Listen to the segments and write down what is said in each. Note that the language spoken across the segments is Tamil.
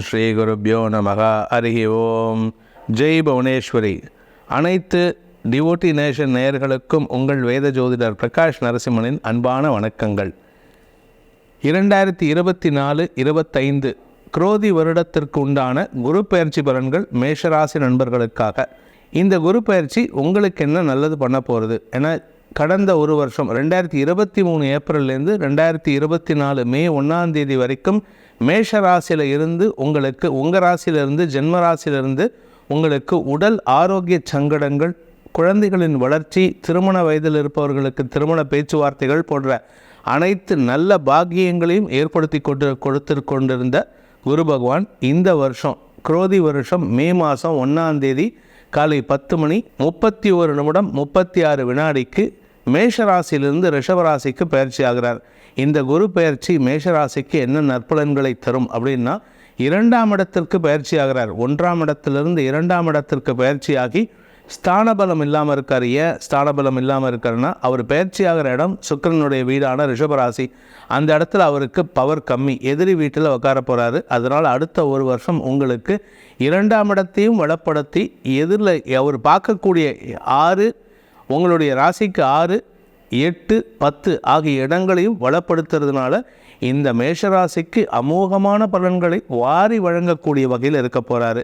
ஸ்ரீ குருப்யோ நமக. அருகி ஓம். ஜெய் புவனேஸ்வரி. அனைத்து டிவோட்டி நேஷன் நேயர்களுக்கும் உங்கள் வேத ஜோதிடர் பிரகாஷ் நரசிம்மனின் அன்பான வணக்கங்கள். இரண்டாயிரத்தி இருபத்தி நாலு இருபத்தைந்து குரோதி வருடத்திற்கு உண்டான குரு பயிற்சி பலன்கள் மேஷராசி நண்பர்களுக்காக. இந்த குரு பயிற்சி உங்களுக்கு என்ன நல்லது பண்ண போகிறது என கடந்த ஒரு வருஷம் ரெண்டாயிரத்தி இருபத்தி மூணு ஏப்ரல்லேருந்து ரெண்டாயிரத்தி இருபத்தி நாலு மே ஒன்றாம் தேதி வரைக்கும் மேஷ ராசியில் இருந்து உங்களுக்கு உங்கள் ராசியிலிருந்து ஜென்ம ராசியிலிருந்து உங்களுக்கு உடல் ஆரோக்கிய சங்கடங்கள் குழந்தைகளின் வளர்ச்சி திருமண வயதில் இருப்பவர்களுக்கு திருமண பேச்சுவார்த்தைகள் போன்ற அனைத்து நல்ல பாக்கியங்களையும் ஏற்படுத்தி கொண்டு கொடுத்து கொண்டிருந்த குரு பகவான் இந்த வருஷம் குரோதி வருஷம் மே மாதம் ஒன்றாம் தேதி காலை பத்து மணி முப்பத்தி ஒரு நிமிடம் முப்பத்தி ஆறு வினாடிக்கு மேஷராசியிலிருந்து ரிஷபராசிக்கு பயிற்சி ஆகிறார். இந்த குரு பயிற்சி மேஷராசிக்கு என்ன நற்பலன்களை தரும் அப்படின்னா இரண்டாம் இடத்திற்கு பயிற்சி ஆகிறார். ஒன்றாம் இடத்திலிருந்து இரண்டாம் இடத்திற்கு பயிற்சியாகி ஸ்தானபலம் இல்லாமல் இருக்கார். ஏன் ஸ்தானபலம் இல்லாமல் இருக்காருன்னா அவர் பயிற்சி ஆகிற இடம் சுக்கிரனுடைய வீடான ரிஷபராசி. அந்த இடத்துல அவருக்கு பவர் கம்மி. எதிரி வீட்டில் உட்கார போகிறாரு அதனால் அடுத்த ஒரு வருஷம் உங்களுக்கு இரண்டாம் இடத்தையும் வளப்படுத்தி எதிரில் அவர் பார்க்கக்கூடிய ஆறு உங்களுடைய ராசிக்கு ஆறு எட்டு பத்து ஆகிய இடங்களையும் வளப்படுத்துறதுனால இந்த மேஷராசிக்கு அமோகமான பலன்களை வாரி வழங்கக்கூடிய வகையில் இருக்க போகிறாரு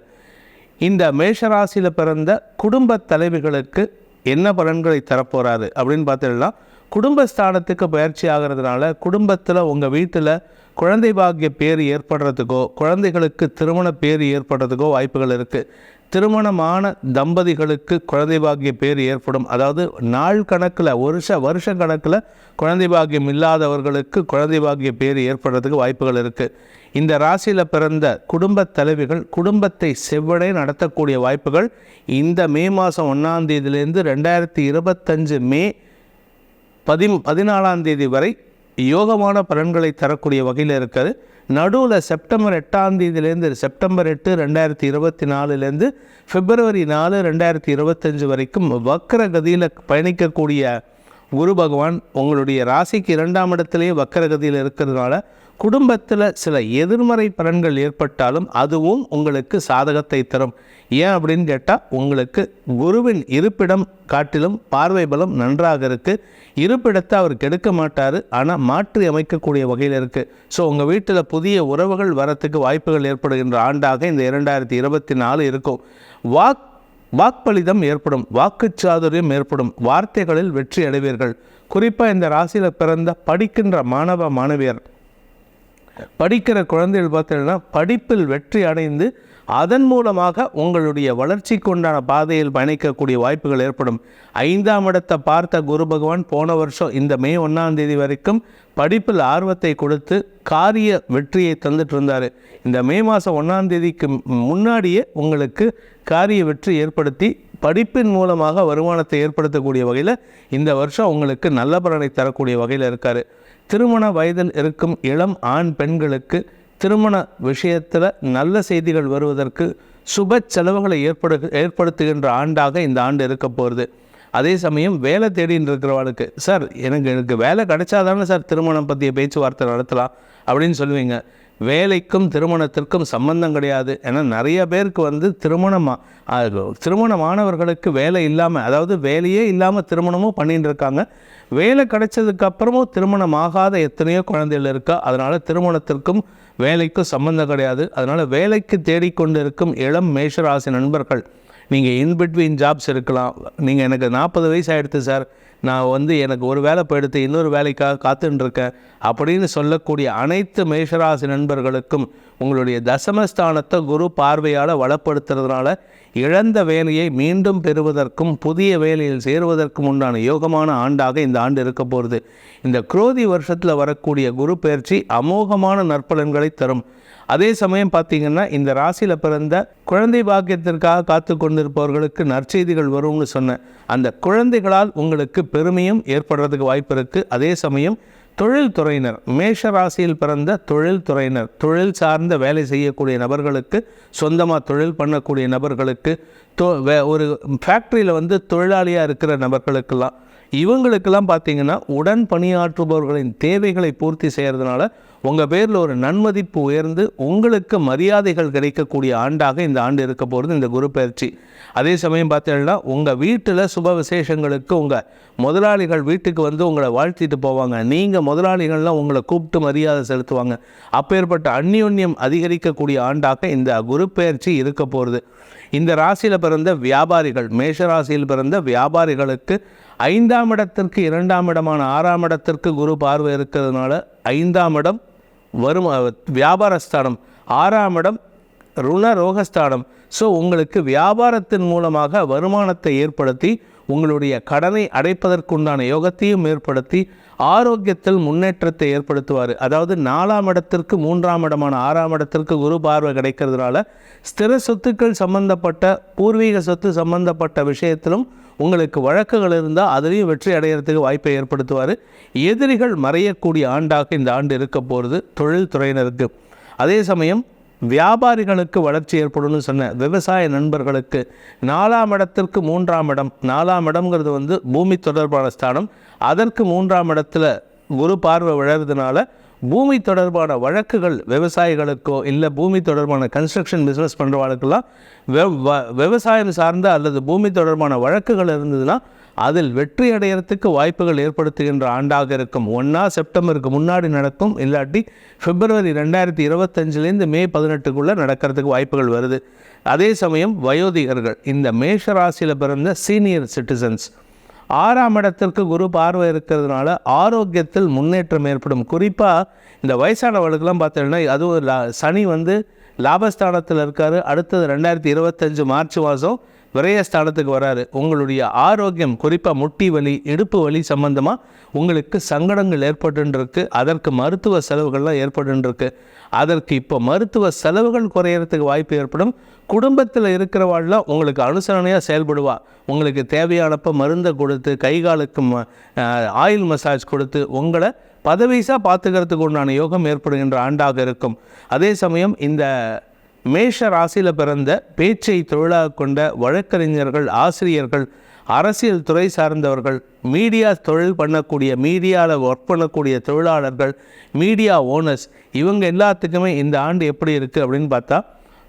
இந்த மேஷராசியில் பிறந்த குடும்ப தலைவிகளுக்கு என்ன பலன்களை தரப்போகிறாரு அப்படின்னு பார்த்தீங்கன்னா குடும்பஸ்தானத்துக்கு பயிற்சி ஆகிறதுனால குடும்பத்தில் உங்கள் வீட்டில் குழந்தை பாக்கிய பேர் ஏற்படுறதுக்கோ குழந்தைகளுக்கு திருமண பேர் ஏற்படுறதுக்கோ வாய்ப்புகள் இருக்குது திருமணமான தம்பதிகளுக்கு குழந்தை பாக்கிய பேர் ஏற்படும். அதாவது நாள் கணக்கில் வருஷ வருஷ கணக்கில் குழந்தை பாக்கியம் இல்லாதவர்களுக்கு குழந்தை பாக்கிய பேர் ஏற்படுறதுக்கு வாய்ப்புகள் இருக்குது இந்த ராசியில் பிறந்த குடும்பத் தலைவிகள் குடும்பத்தை செவ்வடை நடத்தக்கூடிய வாய்ப்புகள் இந்த மே மாதம் ஒன்றாம் தேதியிலேருந்து ரெண்டாயிரத்தி இருபத்தஞ்சு மே பதி பதினாலாம் தேதி வரை யோகமான பலன்களை தரக்கூடிய வகையில் இருக்குது. நடுவில் செப்டம்பர் எட்டாம் தேதியிலேருந்து செப்டம்பர் எட்டு ரெண்டாயிரத்தி இருபத்தி நாலுலேருந்து பிப்ரவரி நாலு ரெண்டாயிரத்தி இருபத்தஞ்சு வரைக்கும் வக்கரகதியில் பயணிக்கக்கூடிய குரு பகவான் உங்களுடைய ராசிக்கு இரண்டாம் இடத்துலேயே வக்கரகதியில் இருக்கிறதுனால குடும்பத்தில் சில எதிர்மறை பலன்கள் ஏற்பட்டாலும் அதுவும் உங்களுக்கு சாதகத்தை தரும். ஏன் அப்படின்னு கேட்டால் உங்களுக்கு குருவின் இருப்பிடம் காட்டிலும் பார்வை பலம் நன்றாக இருக்குது இருப்பிடத்தை அவர் கெடுக்க மாட்டார் ஆனால் மாற்றி அமைக்கக்கூடிய வகையில் இருக்குது ஸோ உங்கள் வீட்டில் புதிய உறவுகள் வரத்துக்கு வாய்ப்புகள் ஏற்படுகின்ற ஆண்டாக இந்த இரண்டாயிரத்தி இருபத்தி நாலு இருக்கும். வாக் வாக்பலிதம் ஏற்படும் வாக்குச்சாதுரியம் ஏற்படும் வார்த்தைகளில் வெற்றி அடைவீர்கள். குறிப்பாக இந்த ராசியில் பிறந்த படிக்கின்ற மாணவ மாணவியர் படிக்கிற குழந்தைகள் பார்த்தீங்கன்னா படிப்பில் வெற்றி அடைந்து அதன் மூலமாக உங்களுடைய வளர்ச்சிக்கு உண்டான பாதையில் பயணிக்கக்கூடிய வாய்ப்புகள் ஏற்படும். ஐந்தாம் இடத்தை பார்த்த குரு பகவான் போன வருஷம் இந்த மே ஒன்றாம் தேதி வரைக்கும் படிப்பில் ஆர்வத்தை கொடுத்து காரிய வெற்றியை தந்துட்டு இருந்தார். இந்த மே மாதம் ஒன்றாம் தேதிக்கு முன்னாடியே உங்களுக்கு காரிய வெற்றி ஏற்படுத்தி படிப்பின் மூலமாக வருமானத்தை ஏற்படுத்தக்கூடிய வகையில் இந்த வருஷம் உங்களுக்கு நல்ல பலனை தரக்கூடிய வகையில் இருக்கார். திருமண வயதில் இருக்கும் இளம் ஆண் பெண்களுக்கு திருமண விஷயத்தில் நல்ல செய்திகள் வருவதற்கு சுப செலவுகளை ஏற்படு ஏற்படுத்துகின்ற ஆண்டாக இந்த ஆண்டு இருக்க போகிறது அதே சமயம் வேலை தேடின்னு இருக்கிறவளுக்கு சார் எனக்கு எனக்கு வேலை கிடைச்சாதானே சார் திருமணம் பற்றிய பேச்சுவார்த்தை நடத்தலாம்? அப்படின்னு சொல்லுவீங்க. வேலைக்கும் திருமணத்திற்கும் சம்பந்தம் கிடையாது. ஏன்னா நிறைய பேருக்கு வந்து திருமணமாக திருமணமானவர்களுக்கு வேலை இல்லாமல் அதாவது வேலையே இல்லாமல் திருமணமும் பண்ணிகிட்டு இருக்காங்க. வேலை கிடைச்சதுக்கு அப்புறமும் திருமணம் ஆகாத எத்தனையோ குழந்தைகள் இருக்கா? அதனால் திருமணத்திற்கும் வேலைக்கும் சம்பந்தம் கிடையாது. அதனால் வேலைக்கு தேடிக்கொண்டு இருக்கும் இளம் மேஷராசி நண்பர்கள் நீங்கள் இன்பிட்வீன் ஜாப்ஸ் இருக்கலாம். நீங்கள் எனக்கு நாற்பது வயசு ஆகிடுது சார் நான் வந்து எனக்கு ஒரு வேலை போயிடுத்து இன்னொரு வேலைக்காக காத்துட்டுருக்கேன் அப்படின்னு சொல்லக்கூடிய அனைத்து மேஷராசி நண்பர்களுக்கும் உங்களுடைய தசமஸ்தானத்தை குரு பார்வையால் வளப்படுத்துறதுனால இழந்த வேலையை மீண்டும் பெறுவதற்கும் புதிய வேலையில் சேருவதற்கும் உண்டான யோகமான ஆண்டாக இந்த ஆண்டு இருக்க போகிறது இந்த குரோதி வருஷத்தில் வரக்கூடிய குரு பயிற்சி அமோகமான நற்பலன்களை தரும். அதே சமயம் பார்த்தீங்கன்னா இந்த ராசியில் பிறந்த குழந்தை பாக்கியத்திற்காக காத்து கொண்டிருப்பவர்களுக்கு நற்செய்திகள் வரும்னு சொன்னேன். அந்த குழந்தைகளால் உங்களுக்கு பெருமையும் ஏற்படுறதுக்கு வாய்ப்பு இருக்குது அதே சமயம் தொழில்துறையினர் மேஷ ராசியில் பிறந்த தொழில்துறையினர் தொழில் சார்ந்த வேலை செய்யக்கூடிய நபர்களுக்கு சொந்தமாக தொழில் பண்ணக்கூடிய நபர்களுக்கு தொ வே ஒரு ஃபேக்ட்ரியில் வந்து தொழிலாளியாக இருக்கிற நபர்களுக்கெல்லாம் இவங்களுக்கெல்லாம் பார்த்தீங்கன்னா உடன் பணியாற்றுபவர்களின் தேவைகளை பூர்த்தி செய்கிறதுனால உங்கள் பேரில் ஒரு நன்மதிப்பு உயர்ந்து உங்களுக்கு மரியாதைகள் கிடைக்கக்கூடிய ஆண்டாக இந்த ஆண்டு இருக்க போகிறது இந்த குரு பயிற்சி. அதே சமயம் பார்த்தீங்கன்னா உங்கள் வீட்டில் சுப விசேஷங்களுக்கு உங்கள் முதலாளிகள் வீட்டுக்கு வந்து உங்களை வாழ்த்திட்டு போவாங்க. நீங்கள் முதலாளிகள்லாம் உங்களை கூப்பிட்டு மரியாதை செலுத்துவாங்க. அப்பேற்பட்ட அந்யோன்யம் அதிகரிக்கக்கூடிய ஆண்டாக இந்த குரு பயிற்சி இருக்க போகிறது இந்த ராசியில் பிறந்த வியாபாரிகள் மேஷ ராசியில் பிறந்த வியாபாரிகளுக்கு ஐந்தாம் இடத்திற்கு இரண்டாம் இடமான ஆறாம் இடத்திற்கு குரு பார்வை இருக்கிறதுனால ஐந்தாம் இடம் வரும் வியாபாரஸ்தானம். ஆறாம் இடம் ருண ரோகஸ்தானம். ஸோ உங்களுக்கு வியாபாரத்தின் மூலமாக வருமானத்தை ஏற்படுத்தி உங்களுடைய கடனை அடைப்பதற்குண்டான யோகத்தையும் ஏற்படுத்தி ஆரோக்கியத்தில் முன்னேற்றத்தை ஏற்படுத்துவார். அதாவது நாலாம் இடத்திற்கு மூன்றாம் இடமான ஆறாம் இடத்திற்கு குரு பார்வை கிடைக்கிறதுனால ஸ்திர சொத்துக்கள் சம்பந்தப்பட்ட பூர்வீக சொத்து சம்பந்தப்பட்ட விஷயத்திலும் உங்களுக்கு வழக்குகள் இருந்தால் அதுலேயும் வெற்றி அடையிறதுக்கு வாய்ப்பை ஏற்படுத்துவார். எதிரிகள் மறையக்கூடிய ஆண்டாக இந்த ஆண்டு இருக்க போகிறது தொழில் துறையினருக்கு அதே சமயம் வியாபாரிகளுக்கு வளர்ச்சி ஏற்படும்னு சொன்ன விவசாய நண்பர்களுக்கு நாலாம் இடத்திற்கு மூன்றாம் இடம். நாலாம் இடம்ங்கிறது வந்து பூமி தொடர்பான ஸ்தானம். அதற்கு மூன்றாம் இடத்துல குரு பார்வை விழறதுனால பூமி தொடர்பான வழக்குகள் விவசாயிகளுக்கோ இல்லை பூமி தொடர்பான கன்ஸ்ட்ரக்ஷன் பிஸ்னஸ் பண்ணுறவங்களுக்கெல்லாம் விவசாயம் சார்ந்த அல்லது பூமி தொடர்பான வழக்குகள் இருந்ததுன்னா அதில் வெற்றி அடையிறதுக்கு வாய்ப்புகள் ஏற்படுத்துகின்ற ஆண்டாக இருக்கும். ஒன்றா செப்டம்பருக்கு முன்னாடி நடக்கும். இல்லாட்டி பிப்ரவரி ரெண்டாயிரத்தி இருபத்தஞ்சிலேருந்து மே பதினெட்டுக்குள்ளே நடக்கிறதுக்கு வாய்ப்புகள் வருது. அதே சமயம் வயோதிகர்கள் இந்த மேஷ ராசியில் பிறந்த சீனியர் சிட்டிசன்ஸ் ஆறாம் இடத்திற்கு குரு பார்வை இருக்கிறதுனால ஆரோக்கியத்தில் முன்னேற்றம் ஏற்படும். குறிப்பாக இந்த வயசானவர்களுக்கெல்லாம் பார்த்தீங்கன்னா அதுவும் சனி வந்து லாபஸ்தானத்தில் இருக்கார். அடுத்தது ரெண்டாயிரத்தி இருபத்தஞ்சு மார்ச் மாதம் விரயஸ்தானத்துக்கு வராரு. உங்களுடைய ஆரோக்கியம் குறிப்பாக முட்டி வலி இடுப்பு வலி சம்பந்தமாக உங்களுக்கு சங்கடங்கள் ஏற்பட்டுருக்கு அதற்கு மருத்துவ செலவுகள்லாம் ஏற்பட்டுருக்கு அதற்கு இப்போ மருத்துவ செலவுகள் குறையறதுக்கு வாய்ப்பு ஏற்படும். குடும்பத்தில் இருக்கிறவாள்லாம் உங்களுக்கு அனுசரணையாக செயல்படுவா. உங்களுக்கு தேவையானப்போ மருந்தை கொடுத்து கை காலுக்கு ஆயில் மசாஜ் கொடுத்து உங்களை பதவிசாக பார்த்துக்கிறதுக்கு உண்டான யோகம் ஏற்படுகின்ற ஆண்டாக இருக்கும். அதே சமயம் இந்த மேஷ ராசியில் பிறந்த பேச்சை தொழிலாக கொண்ட வழக்கறிஞர்கள் ஆசிரியர்கள் அரசியல் துறை சார்ந்தவர்கள் மீடியா தொழில் பண்ணக்கூடிய மீடியாவில் ஒர்க் பண்ணக்கூடிய தொழிலாளர்கள் மீடியா ஓனர்ஸ் இவங்க எல்லாத்துக்குமே இந்த ஆண்டு எப்படி இருக்குது அப்படின்னு பார்த்தா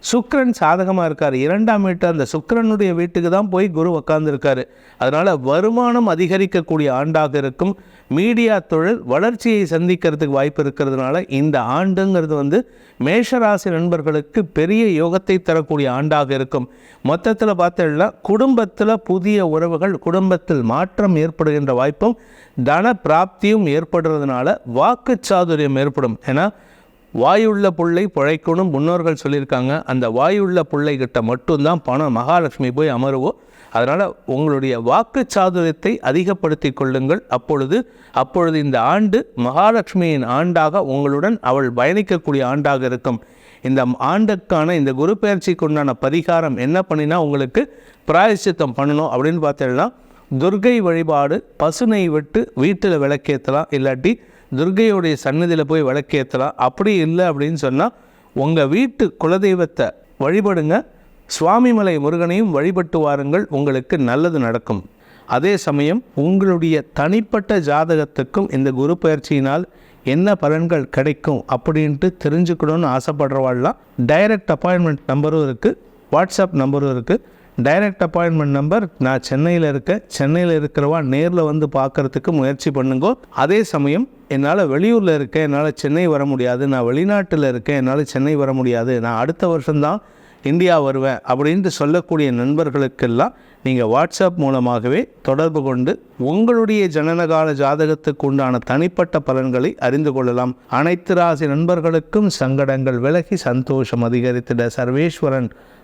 சுக்கரன் சாதகமாக இருக்கார். இரண்டாம் வீட்டு அந்த சுக்கரனுடைய வீட்டுக்கு தான் போய் குரு உக்காந்துருக்காரு. அதனால் வருமானம் அதிகரிக்கக்கூடிய ஆண்டாக இருக்கும். மீடியா தொழில் வளர்ச்சியை சந்திக்கிறதுக்கு வாய்ப்பு இருக்கிறதுனால இந்த ஆண்டுங்கிறது வந்து மேஷராசி நண்பர்களுக்கு பெரிய யோகத்தை தரக்கூடிய ஆண்டாக இருக்கும். மொத்தத்தில் பார்த்தோம்னா குடும்பத்தில் புதிய உறவுகள் குடும்பத்தில் மாற்றம் ஏற்படுகின்ற வாய்ப்பும் தன பிராப்தியும் ஏற்படுறதுனால வாக்கு சாதுரியம் ஏற்படும். ஏன்னா வாயுள்ள புள்ளை பிழைக்கணும் முன்னோர்கள் சொல்லியிருக்காங்க. அந்த வாயுள்ள பிள்ளைகிட்ட மட்டும்தான் பணம் மகாலட்சுமி போய் அமருவோம் அதனால் உங்களுடைய வாக்கு சாதுரியத்தை அதிகப்படுத்தி கொள்ளுங்கள். அப்பொழுது அப்பொழுது இந்த ஆண்டு மகாலட்சுமியின் ஆண்டாக உங்களுடன் அவள் பயணிக்கக்கூடிய ஆண்டாக இருக்கும். இந்த ஆண்டுக்கான இந்த குரு பயிற்சிக்கு உண்டான பரிகாரம் என்ன பண்ணினா உங்களுக்கு பிராயசித்தம் பண்ணணும் அப்படின்னு பார்த்தீங்கன்னா துர்கை வழிபாடு பசுனை விட்டு வீட்டில் விளக்கேற்றலாம் இல்லாட்டி துர்கையுடைய சன்னதியில் போய் விளக்கேற்றலாம் அப்படி இல்லை அப்படின்னு சொன்னால் உங்கள் வீட்டு குலதெய்வத்தை வழிபடுங்க. சுவாமிமலை முருகனையும் வழிபட்டு வாருங்கள். உங்களுக்கு நல்லது நடக்கும். அதே சமயம் உங்களுடைய தனிப்பட்ட ஜாதகத்துக்கும் இந்த குரு பயிற்சியினால் என்ன பலன்கள் கிடைக்கும் அப்படின்ட்டு தெரிஞ்சுக்கணும்னு ஆசைப்படுறவாள்லாம் டைரக்ட் அப்பாயின்மெண்ட் நம்பரும் இருக்குது வாட்ஸ்அப் நம்பரும் இருக்குது டைரக்ட் அப்பாயின்மெண்ட் நம்பர் நான் சென்னையில் இருக்கேன் சென்னையில் இருக்கிறவா நேரில் வந்து பார்க்குறதுக்கு முயற்சி பண்ணுங்க. அதே சமயம் என்னால் வெளியூரில் இருக்கேன் என்னால் சென்னை வர முடியாது. நான் வெளிநாட்டில் இருக்கேன் என்னால் சென்னை வர முடியாது. நான் அடுத்த வருஷம்தான் இந்தியா வருவேன் அப்படின்ட்டு சொல்லக்கூடிய நண்பர்களுக்கெல்லாம் நீங்கள் வாட்ஸ்அப் மூலமாகவே தொடர்பு கொண்டு உங்களுடைய ஜனனகால ஜாதகத்துக்கு உண்டான தனிப்பட்ட பலன்களை அறிந்து கொள்ளலாம். அனைத்து ராசி நண்பர்களுக்கும் சங்கடங்கள் விலகி சந்தோஷம் அதிகரித்திட சர்வேஸ்வரன்